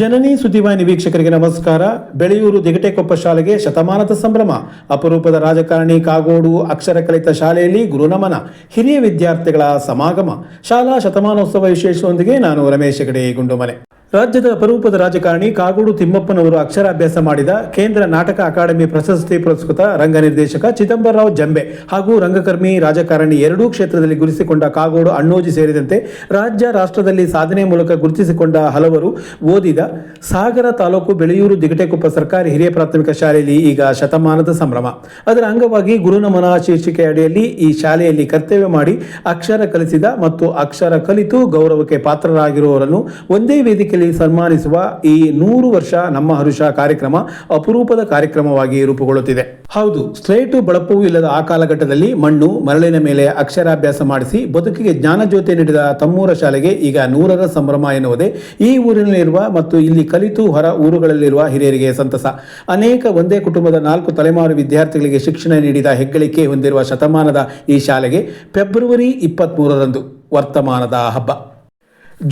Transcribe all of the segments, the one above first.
ಜನನಿ ಸುದ್ದಿವಾಹಿನಿ ವೀಕ್ಷಕರಿಗೆ ನಮಸ್ಕಾರ. ಬೆಳೆಯೂರು ದಿಗಟೆಕೊಪ್ಪ ಶಾಲೆಗೆ ಶತಮಾನದ ಸಂಭ್ರಮ. ಅಪರೂಪದ ರಾಜಕಾರಣಿ ಕಾಗೋಡು ಅಕ್ಷರ ಕಲಿತ ಶಾಲೆಯಲ್ಲಿ ಗುರುನಮನ. ಹಿರಿಯ ವಿದ್ಯಾರ್ಥಿಗಳ ಸಮಾಗಮ. ಶಾಲಾ ಶತಮಾನೋತ್ಸವ ವಿಶೇಷದೊಂದಿಗೆ ನಾನು ರಮೇಶ್ ಹೆಗಡೆ ಗುಂಡುಮನೆ ರಾಜ್ಯದ ಅಪರೂಪದ ರಾಜಕಾರಣಿ ಕಾಗೋಡು ತಿಮ್ಮಪ್ಪನವರು ಅಕ್ಷರಾಭ್ಯಾಸ ಮಾಡಿದ ಕೇಂದ್ರ ನಾಟಕ ಅಕಾಡೆಮಿ ಪ್ರಶಸ್ತಿ ಪುರಸ್ಕೃತ ರಂಗ ನಿರ್ದೇಶಕ ಚಿದಂಬರರಾವ್ ಜಂಬೆ ಹಾಗೂ ರಂಗಕರ್ಮಿ ರಾಜಕಾರಣಿ ಎರಡೂ ಕ್ಷೇತ್ರದಲ್ಲಿ ಗುರುತಿಸಿಕೊಂಡ ಕಾಗೋಡು ಅಣ್ಣೋಜಿ ಸೇರಿದಂತೆ ರಾಜ್ಯ ರಾಷ್ಟ್ರದಲ್ಲಿ ಸಾಧನೆ ಮೂಲಕ ಗುರುತಿಸಿಕೊಂಡ ಹಲವರು ಓದಿದ ಸಾಗರ ತಾಲೂಕು ಬೆಳೆಯೂರು ದಿಗಟೆಕೊಪ್ಪ ಸರ್ಕಾರಿ ಹಿರಿಯ ಪ್ರಾಥಮಿಕ ಶಾಲೆಯಲ್ಲಿ ಈಗ ಶತಮಾನದ ಸಂಭ್ರಮ. ಅದರ ಅಂಗವಾಗಿ ಗುರುನಮನ ಶೀರ್ಷಿಕೆ ಅಡಿಯಲ್ಲಿ ಈ ಶಾಲೆಯಲ್ಲಿ ಕರ್ತವ್ಯ ಮಾಡಿ ಅಕ್ಷರ ಕಲಿಸಿದ ಮತ್ತು ಅಕ್ಷರ ಕಲಿತು ಗೌರವಕ್ಕೆ ಪಾತ್ರರಾಗಿರುವವರನ್ನು ಒಂದೇ ವೇದಿಕೆಯಲ್ಲಿ ಸನ್ಮಾನಿಸುವ ಈ ನೂರು ವರ್ಷ ನಮ್ಮ ಹರುಷ ಕಾರ್ಯಕ್ರಮ ಅಪರೂಪದ ಕಾರ್ಯಕ್ರಮವಾಗಿ ರೂಪುಗೊಳ್ಳುತ್ತಿದೆ. ಹೌದು, ಸ್ಲೇಟು ಬಳಪವೂ ಇಲ್ಲದ ಆ ಕಾಲಘಟ್ಟದಲ್ಲಿ ಮಣ್ಣು, ಮರಳಿನ ಮೇಲೆ ಅಕ್ಷರಾಭ್ಯಾಸ ಮಾಡಿಸಿ ಬದುಕಿಗೆ ಜ್ಞಾನಜ್ಯೋತಿ ನೀಡಿದ ತಮ್ಮೂರ ಶಾಲೆಗೆ ಈಗ ನೂರರ ಸಂಭ್ರಮ ಎನ್ನುವುದೇ ಈ ಊರಿನಲ್ಲಿರುವ ಮತ್ತು ಇಲ್ಲಿ ಕಲಿತು ಹೊರ ಊರುಗಳಲ್ಲಿರುವ ಹಿರಿಯರಿಗೆ ಸಂತಸ. ಅನೇಕ ಒಂದೇ ಕುಟುಂಬದ ನಾಲ್ಕು ತಲೆಮಾರು ವಿದ್ಯಾರ್ಥಿಗಳಿಗೆ ಶಿಕ್ಷಣ ನೀಡಿದ ಹೆಗ್ಗಳಿಕೆ ಹೊಂದಿರುವ ಶತಮಾನದ ಈ ಶಾಲೆಗೆ ಫೆಬ್ರವರಿ ಇಪ್ಪತ್ತ್ಮೂರರಂದು ವರ್ತಮಾನದ ಹಬ್ಬ.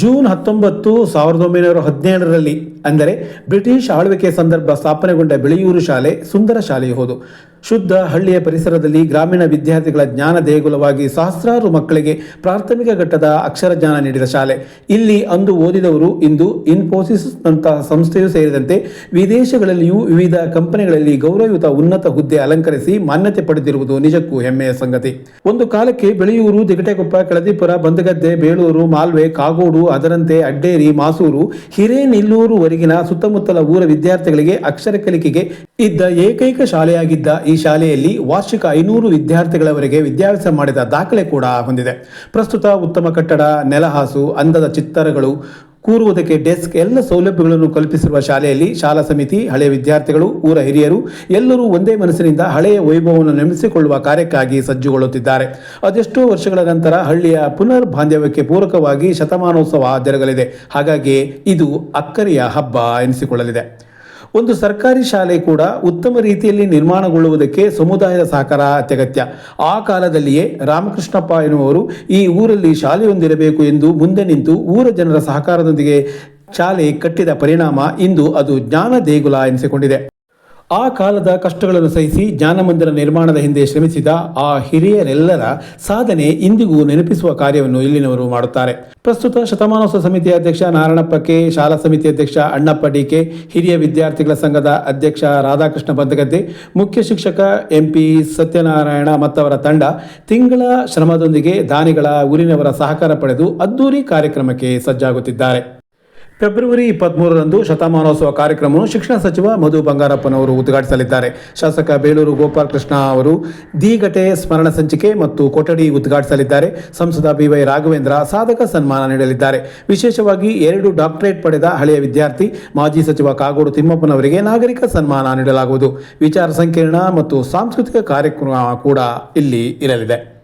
ಜೂನ್ ಹತ್ತೊಂಬತ್ತು ಸಾವಿರದ ಒಂಬೈನೂರ ಹದಿನೇಳರಲ್ಲಿ, ಅಂದರೆ ಬ್ರಿಟಿಷ್ ಆಳ್ವಿಕೆ ಸಂದರ್ಭ ಸ್ಥಾಪನೆಗೊಂಡ ಬೆಳೆಯೂರು ಶಾಲೆ ಸುಂದರ ಶಾಲೆಯು ಹೌದು. ಶುದ್ಧ ಹಳ್ಳಿಯ ಪರಿಸರದಲ್ಲಿ ಗ್ರಾಮೀಣ ವಿದ್ಯಾರ್ಥಿಗಳ ಜ್ಞಾನ ದೇಗುಲವಾಗಿ ಸಹಸ್ರಾರು ಮಕ್ಕಳಿಗೆ ಪ್ರಾಥಮಿಕ ಘಟ್ಟದ ಅಕ್ಷರ ಜ್ಞಾನ ನೀಡಿದ ಶಾಲೆ. ಇಲ್ಲಿ ಅಂದು ಓದಿದವರು ಇಂದು ಇನ್ಫೋಸಿಸ್ ನಂತಹ ಸಂಸ್ಥೆಯೂ ಸೇರಿದಂತೆ ವಿದೇಶಗಳಲ್ಲಿಯೂ ವಿವಿಧ ಕಂಪನಿಗಳಲ್ಲಿ ಗೌರವಯುತ ಉನ್ನತ ಹುದ್ದೆ ಅಲಂಕರಿಸಿ ಮಾನ್ಯತೆ ಪಡೆದಿರುವುದು ನಿಜಕ್ಕೂ ಹೆಮ್ಮೆಯ ಸಂಗತಿ. ಒಂದು ಕಾಲಕ್ಕೆ ಬೆಳೆಯೂರು, ದಿಗಟೆಕೊಪ್ಪ, ಕಳದಿಪುರ, ಬಂದಗದ್ದೆ, ಬೇಳೂರು, ಮಾಲ್ವೆ, ಕಾಗೋಡು, ಅದರಂತೆ ಅಡ್ಡೇರಿ, ಮಾಸೂರು ಹಿರೇನಿಲ್ಲೂರುವರೆಗಿನ ಸುತ್ತಮುತ್ತಲ ಊರ ವಿದ್ಯಾರ್ಥಿಗಳಿಗೆ ಅಕ್ಷರ ಕಲಿಕೆಗೆ ಇದ್ದ ಏಕೈಕ ಶಾಲೆಯಾಗಿದ್ದ ಈ ಶಾಲೆಯಲ್ಲಿ ವಾರ್ಷಿಕ ಐನೂರು ವಿದ್ಯಾರ್ಥಿಗಳವರೆಗೆ ವಿದ್ಯಾಭ್ಯಾಸ ಮಾಡಿದ ದಾಖಲೆ ಕೂಡ ಹೊಂದಿದೆ. ಪ್ರಸ್ತುತ ಉತ್ತಮ ಕಟ್ಟಡ, ನೆಲಹಾಸು, ಅಂದದ ಚಿತ್ತರಗಳು, ಕೂರುವುದಕ್ಕೆ ಡೆಸ್ಕ್, ಎಲ್ಲ ಸೌಲಭ್ಯಗಳನ್ನು ಕಲ್ಪಿಸಿರುವ ಶಾಲೆಯಲ್ಲಿ ಶಾಲಾ ಸಮಿತಿ ಹಳೆಯ ವಿದ್ಯಾರ್ಥಿಗಳು, ಊರ ಹಿರಿಯರು ಎಲ್ಲರೂ ಒಂದೇ ಮನಸ್ಸಿನಿಂದ ಹಳೆಯ ವೈಭವವನ್ನು ನೆಮೆಸಿಕೊಳ್ಳುವ ಕಾರ್ಯಕ್ಕಾಗಿ ಸಜ್ಜುಗೊಳ್ಳುತ್ತಿದ್ದಾರೆ. ಅದೆಷ್ಟೋ ವರ್ಷಗಳ ನಂತರ ಹಳ್ಳಿಯ ಪುನರ್ ಬಾಂಧವ್ಯಕ್ಕೆ ಪೂರಕವಾಗಿ ಶತಮಾನೋತ್ಸವ ಜರುಗಲಿದೆ ಹಾಗಾಗಿ ಇದು ಅಕ್ಕರಿಯ ಹಬ್ಬ ಎನಿಸಿಕೊಳ್ಳಲಿದೆ. ಒಂದು ಸರ್ಕಾರಿ ಶಾಲೆ ಕೂಡ ಉತ್ತಮ ರೀತಿಯಲ್ಲಿ ನಿರ್ಮಾಣಗೊಳ್ಳುವುದಕ್ಕೆ ಸಮುದಾಯದ ಸಹಕಾರ ಅತ್ಯಗತ್ಯ. ಆ ಕಾಲದಲ್ಲಿಯೇ ರಾಮಕೃಷ್ಣಪ್ಪ ಎನ್ನುವರು ಈ ಊರಲ್ಲಿ ಶಾಲೆಯೊಂದಿರಬೇಕು ಎಂದು ಮುಂದೆ ನಿಂತು ಊರ ಜನರ ಸಹಕಾರದೊಂದಿಗೆ ಶಾಲೆ ಕಟ್ಟಿದ ಪರಿಣಾಮ ಇಂದು ಅದು ಜ್ಞಾನ ದೇಗುಲ ಎನಿಸಿಕೊಂಡಿದೆ. ಆ ಕಾಲದ ಕಷ್ಟಗಳನ್ನು ಸಹಿಸಿ ಜ್ಞಾನಮಂದಿರ ನಿರ್ಮಾಣದ ಹಿಂದೆ ಶ್ರಮಿಸಿದ ಆ ಹಿರಿಯರೆಲ್ಲರ ಸಾಧನೆ ಇಂದಿಗೂ ನೆನಪಿಸುವ ಕಾರ್ಯವನ್ನು ಇಲ್ಲಿನವರು ಮಾಡುತ್ತಾರೆ. ಪ್ರಸ್ತುತ ಶತಮಾನೋತ್ಸವ ಸಮಿತಿಯ ಅಧ್ಯಕ್ಷ ನಾರಾಯಣಪ್ಪ ಕೆ, ಶಾಲಾ ಸಮಿತಿ ಅಧ್ಯಕ್ಷ ಅಣ್ಣಪ್ಪ ಡಿಕೆ ಹಿರಿಯ ವಿದ್ಯಾರ್ಥಿಗಳ ಸಂಘದ ಅಧ್ಯಕ್ಷ ರಾಧಾಕೃಷ್ಣ ಬಂದಗದ್ದೆ, ಮುಖ್ಯ ಶಿಕ್ಷಕ ಎಂಪಿ ಸತ್ಯನಾರಾಯಣ ಮತ್ತವರ ತಂಡ ತಿಂಗಳ ಶ್ರಮದೊಂದಿಗೆ ದಾನಿಗಳ ಊರಿನವರ ಸಹಕಾರ ಪಡೆದು ಅದ್ದೂರಿ ಕಾರ್ಯಕ್ರಮಕ್ಕೆ ಸಜ್ಜಾಗುತ್ತಿದ್ದಾರೆ. ಫೆಬ್ರವರಿ ಇಪ್ಪತ್ಮೂರರಂದು ಶತಮಾನೋತ್ಸವ ಕಾರ್ಯಕ್ರಮವನ್ನು ಶಿಕ್ಷಣ ಸಚಿವ ಮಧು ಬಂಗಾರಪ್ಪನವರು ಉದ್ಘಾಟಿಸಲಿದ್ದಾರೆ. ಶಾಸಕ ಬೇಲೂರು ಗೋಪಾಲಕೃಷ್ಣ ಅವರು ದಿಘಟೆ ಸ್ಮರಣ ಸಂಚಿಕೆ ಮತ್ತು ಕೊಠಡಿ ಉದ್ಘಾಟಿಸಲಿದ್ದಾರೆ. ಸಂಸದ ಬಿವೈ ರಾಘವೇಂದ್ರ ಸಾಧಕ ಸನ್ಮಾನ ನೀಡಲಿದ್ದಾರೆ. ವಿಶೇಷವಾಗಿ ಎರಡು ಡಾಕ್ಟರೇಟ್ ಪಡೆದ ಹಳೆಯ ವಿದ್ಯಾರ್ಥಿ ಮಾಜಿ ಸಚಿವ ಕಾಗೋಡು ತಿಮ್ಮಪ್ಪನವರಿಗೆ ನಾಗರಿಕ ಸನ್ಮಾನ ನೀಡಲಾಗುವುದು. ವಿಚಾರ ಸಂಕಿರಣ ಮತ್ತು ಸಾಂಸ್ಕೃತಿಕ ಕಾರ್ಯಕ್ರಮ ಕೂಡ ಇಲ್ಲಿ ಇರಲಿದೆ.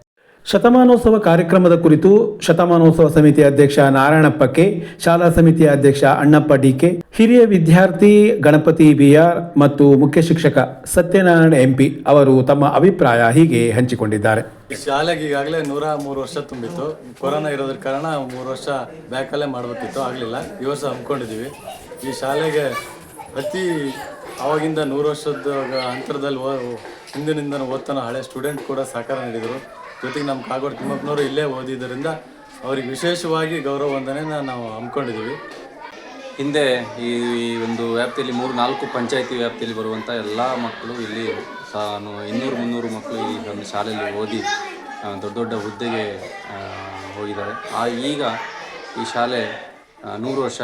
ಶತಮಾನೋತ್ಸವ ಕಾರ್ಯಕ್ರಮದ ಕುರಿತು ಶತಮಾನೋತ್ಸವ ಸಮಿತಿ ಅಧ್ಯಕ್ಷ ನಾರಾಯಣಪ್ಪಕ್ಕೆ, ಶಾಲಾ ಸಮಿತಿ ಅಧ್ಯಕ್ಷ ಅಣ್ಣಪ್ಪ ಡಿಕೆ, ಹಿರಿಯ ವಿದ್ಯಾರ್ಥಿ ಗಣಪತಿ ಬಿಆರ್ ಮತ್ತು ಮುಖ್ಯ ಶಿಕ್ಷಕ ಸತ್ಯನಾರಾಯಣ ಎಂಪಿ ಅವರು ತಮ್ಮ ಅಭಿಪ್ರಾಯ ಹೀಗೆ ಹಂಚಿಕೊಂಡಿದ್ದಾರೆ. ಶಾಲೆಗೆ ಈಗಾಗಲೇ ನೂರ ಮೂರು ವರ್ಷ ತುಂಬಿತ್ತು. ಕೊರೋನಾ ಇರೋದ್ರ ಕಾರಣ ಮೂರು ವರ್ಷ ಬ್ಯಾಕಲ್ಲೇ ಮಾಡಬೇಕಿತ್ತು. ಆಗಲಿಲ್ಲ. ಈ ವರ್ಷ ಹಮ್ಮಿಕೊಂಡಿದ್ದೀವಿ. ಈ ಶಾಲೆಗೆ ಪ್ರತಿ ಆವಾಗಿಂದ ನೂರು ವರ್ಷದ ಅಂತರದಲ್ಲಿ ಹಿಂದಿನಿಂದ ಓದ್ತಾನ ಹಳೆ ಸ್ಟೂಡೆಂಟ್ ಕೂಡ ಸಹಕಾರ ನೀಡಿದರು. ಜೊತೆಗೆ ನಮ್ಮ ಕಾಗೋಡು ತಿಮ್ಮಪ್ಪನವರು ಇಲ್ಲೇ ಓದಿದ್ದರಿಂದ ಅವ್ರಿಗೆ ವಿಶೇಷವಾಗಿ ಗೌರವ ವಂದನೆನ ನಾವು ಹಮ್ಮಿಕೊಂಡಿದ್ದೀವಿ. ಹಿಂದೆ ಈ ಒಂದು ವ್ಯಾಪ್ತಿಯಲ್ಲಿ ಮೂರು, ನಾಲ್ಕು ಪಂಚಾಯತಿ ವ್ಯಾಪ್ತಿಯಲ್ಲಿ ಬರುವಂಥ ಎಲ್ಲ ಮಕ್ಕಳು ಇಲ್ಲಿ, ಸಾನು ಇನ್ನೂರು, ಮುನ್ನೂರು ಮಕ್ಕಳು ಈ ಒಂದು ಶಾಲೆಯಲ್ಲಿ ಓದಿ ದೊಡ್ಡ ದೊಡ್ಡ ಹುದ್ದೆಗೆ ಹೋಗಿದ್ದಾರೆ. ಆ, ಈಗ ಈ ಶಾಲೆ ನೂರು ವರ್ಷ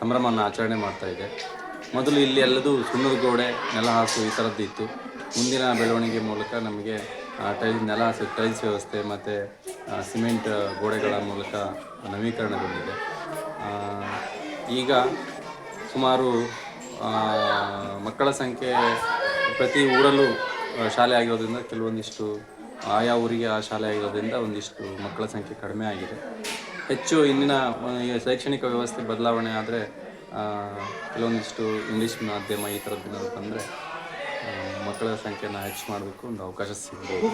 ಸಂಭ್ರಮವನ್ನು ಆಚರಣೆ ಮಾಡ್ತಾ ಇದೆ. ಮೊದಲು ಇಲ್ಲಿ ಎಲ್ಲದೂ ಸುಣ್ಣದ ಗೋಡೆ ನೆಲಹಾಸು ಈ ಥರದ್ದು ಇತ್ತು ಮುಂದಿನ ಬೆಳವಣಿಗೆ ಮೂಲಕ ನಮಗೆ ಟೈಲ್ ನೆಲ ಟೈಲ್ಸ್ ವ್ಯವಸ್ಥೆ ಮತ್ತು ಸಿಮೆಂಟ್ ಗೋಡೆಗಳ ಮೂಲಕ ನವೀಕರಣಗೊಂಡಿದೆ. ಈಗ ಸುಮಾರು ಮಕ್ಕಳ ಸಂಖ್ಯೆ ಪ್ರತಿ ಊರಲ್ಲೂ ಶಾಲೆ ಆಗಿರೋದ್ರಿಂದ ಕೆಲವೊಂದಿಷ್ಟು, ಆಯಾ ಊರಿಗೆ ಆ ಶಾಲೆ ಆಗಿರೋದ್ರಿಂದ ಒಂದಿಷ್ಟು ಮಕ್ಕಳ ಸಂಖ್ಯೆ ಕಡಿಮೆ ಆಗಿದೆ. ಹೆಚ್ಚು ಇಂದಿನ ಶೈಕ್ಷಣಿಕ ವ್ಯವಸ್ಥೆ ಬದಲಾವಣೆ ಆದರೆ ಕೆಲವೊಂದಿಷ್ಟು ಇಂಗ್ಲೀಷ್ ಮಾಧ್ಯಮ ಈ ಥರದ್ದು ಬಂದರೆ ಮಕ್ಕಳ ಸಂಖ್ಯೆನ ಹೆಚ್ಚು ಮಾಡಬೇಕು, ಒಂದು ಅವಕಾಶ ಸಿಗ್ಬೋದು.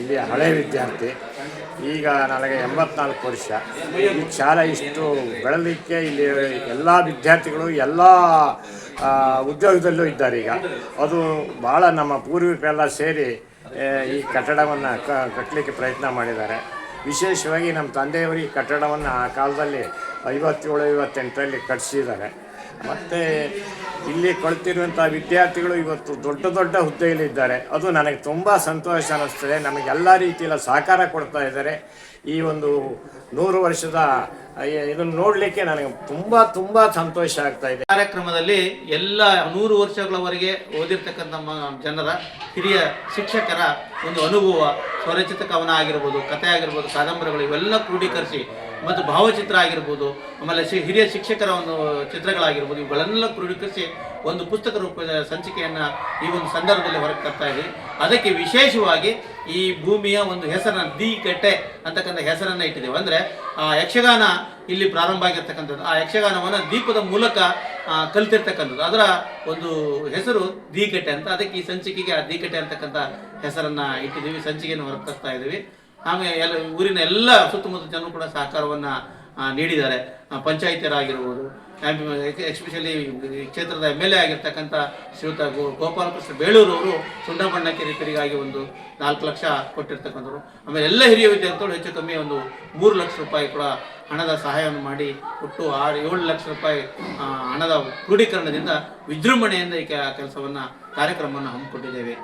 ಇಲ್ಲಿ ಹಳೆ ವಿದ್ಯಾರ್ಥಿ, ಈಗ ನನಗೆ ಎಂಬತ್ನಾಲ್ಕು ವರ್ಷ. ಈ ಶಾಲೆ ಇಷ್ಟು ಬೆಳಲಿಕ್ಕೆ ಇಲ್ಲಿ ಎಲ್ಲ ವಿದ್ಯಾರ್ಥಿಗಳು ಎಲ್ಲ ಉದ್ಯೋಗದಲ್ಲೂ ಇದ್ದಾರೆ ಈಗ. ಅದು ಭಾಳ ನಮ್ಮ ಪೂರ್ವಿಕರೆಲ್ಲ ಸೇರಿ ಈ ಕಟ್ಟಡವನ್ನು ಕಟ್ಟಲಿಕ್ಕೆ ಪ್ರಯತ್ನ ಮಾಡಿದ್ದಾರೆ. ವಿಶೇಷವಾಗಿ ನಮ್ಮ ತಂದೆಯವರು ಈ ಕಟ್ಟಡವನ್ನು ಆ ಕಾಲದಲ್ಲಿ ಐವತ್ತೇಳು, ಐವತ್ತೆಂಟರಲ್ಲಿ ಕಟ್ಟಿಸಿದ್ದಾರೆ ಮತ್ತು ಇಲ್ಲಿ ಕೊಳ್ತಿರುವಂಥ ವಿದ್ಯಾರ್ಥಿಗಳು ಇವತ್ತು ದೊಡ್ಡ ದೊಡ್ಡ ಹುದ್ದೆಯಲ್ಲಿದ್ದಾರೆ. ಅದು ನನಗೆ ತುಂಬ ಸಂತೋಷ ಅನ್ನಿಸ್ತದೆ. ನಮಗೆ ಎಲ್ಲ ರೀತಿಯ ಸಹಕಾರ ಕೊಡ್ತಾ ಇದ್ದಾರೆ. ಈ ಒಂದು ನೂರು ವರ್ಷದ ಇದನ್ನು ನೋಡಲಿಕ್ಕೆ ನನಗೆ ತುಂಬ ತುಂಬ ಸಂತೋಷ ಆಗ್ತಾ ಇದೆ. ಕಾರ್ಯಕ್ರಮದಲ್ಲಿ ಎಲ್ಲ ನೂರು ವರ್ಷಗಳವರೆಗೆ ಓದಿರ್ತಕ್ಕಂಥ ಜನರ ಹಿರಿಯ ಶಿಕ್ಷಕರ ಒಂದು ಅನುಭವ ಸ್ವರಚಿತ ಕವನ ಆಗಿರ್ಬೋದು, ಕಥೆ ಆಗಿರ್ಬೋದು, ಕಾದಂಬರಿಗಳು ಇವೆಲ್ಲ ಕ್ರೋಢೀಕರಿಸಿ ಮತ್ತು ಭಾವಚಿತ್ರ ಆಗಿರ್ಬೋದು, ಆಮೇಲೆ ಶಿ, ಹಿರಿಯ ಶಿಕ್ಷಕರ ಒಂದು ಚಿತ್ರಗಳಾಗಿರ್ಬೋದು, ಇವುಗಳನ್ನೆಲ್ಲ ಕ್ರೋಢೀಕರಿಸಿ ಒಂದು ಪುಸ್ತಕ ರೂಪದ ಸಂಚಿಕೆಯನ್ನು ಈ ಒಂದು ಸಂದರ್ಭದಲ್ಲಿ ಹೊರಗೆ ತರ್ತಾ ಇದ್ದೀವಿ. ಅದಕ್ಕೆ ವಿಶೇಷವಾಗಿ ಈ ಭೂಮಿಯ ಒಂದು ಹೆಸರನ್ನು ದಿ ಕಟ್ಟೆ ಅಂತಕ್ಕಂಥ ಹೆಸರನ್ನು ಇಟ್ಟಿದ್ದೇವೆ. ಅಂದರೆ, ಆ ಯಕ್ಷಗಾನ ಇಲ್ಲಿ ಪ್ರಾರಂಭ ಆಗಿರ್ತಕ್ಕಂಥದ್ದು. ಆ ಯಕ್ಷಗಾನವನ್ನು ದೀಪದ ಮೂಲಕ ಕಲಿತಿರ್ತಕ್ಕಂಥದ್ದು. ಅದರ ಒಂದು ಹೆಸರು ದೀಕಟ್ಟೆ ಅಂತ. ಅದಕ್ಕೆ ಈ ಸಂಚಿಕೆಗೆ ಆ ದೀಕಟ್ಟೆ ಅಂತಕ್ಕಂಥ ಹೆಸರನ್ನು ಇಟ್ಟಿದ್ದೀವಿ, ಸಂಚಿಕೆಯನ್ನು ಹೊರಗೆ ತರ್ತಾ ಇದ್ದೀವಿ. ಆಮೇಲೆ ಎಲ್ಲ ಊರಿನ ಎಲ್ಲ ಸುತ್ತಮುತ್ತ ಜನರು ಕೂಡ ಸಹಕಾರವನ್ನು ನೀಡಿದ್ದಾರೆ. ಪಂಚಾಯತಿಯರಾಗಿರ್ಬೋದು ಎಸ್ಪೆಷಲಿ ಕ್ಷೇತ್ರದ ಎಂ ಎಲ್ ಎ ಆಗಿರ್ತಕ್ಕಂಥ ಶ್ರೀಯುತ ಗೋ ಗೋಪಾಲಕೃಷ್ಣ ಬೇಳೂರು ಅವರು ಸುಣ್ಣ ಬಣ್ಣಕ್ಕೆ ರಿಪೇರಿಗಾಗಿ ಒಂದು ನಾಲ್ಕು ಲಕ್ಷ ಕೊಟ್ಟಿರ್ತಕ್ಕಂಥವ್ರು. ಆಮೇಲೆ ಎಲ್ಲ ಹಿರಿಯ ವಿದ್ಯಾರ್ಥಿಗಳು ಹೆಚ್ಚು ಕಮ್ಮಿ ಒಂದು ಮೂರು ಲಕ್ಷ ರೂಪಾಯಿ ಕೂಡ ಹಣದ ಸಹಾಯವನ್ನು ಮಾಡಿ ಒಟ್ಟು ಆರು, ಏಳು ಲಕ್ಷ ರೂಪಾಯಿ ಹಣದ ಕ್ರೋಢೀಕರಣದಿಂದ ವಿಜೃಂಭಣೆಯಿಂದ ಈ ಕೆಲಸವನ್ನು, ಕಾರ್ಯಕ್ರಮವನ್ನು ಹಮ್ಮಿಕೊಂಡಿದ್ದೇವೆ.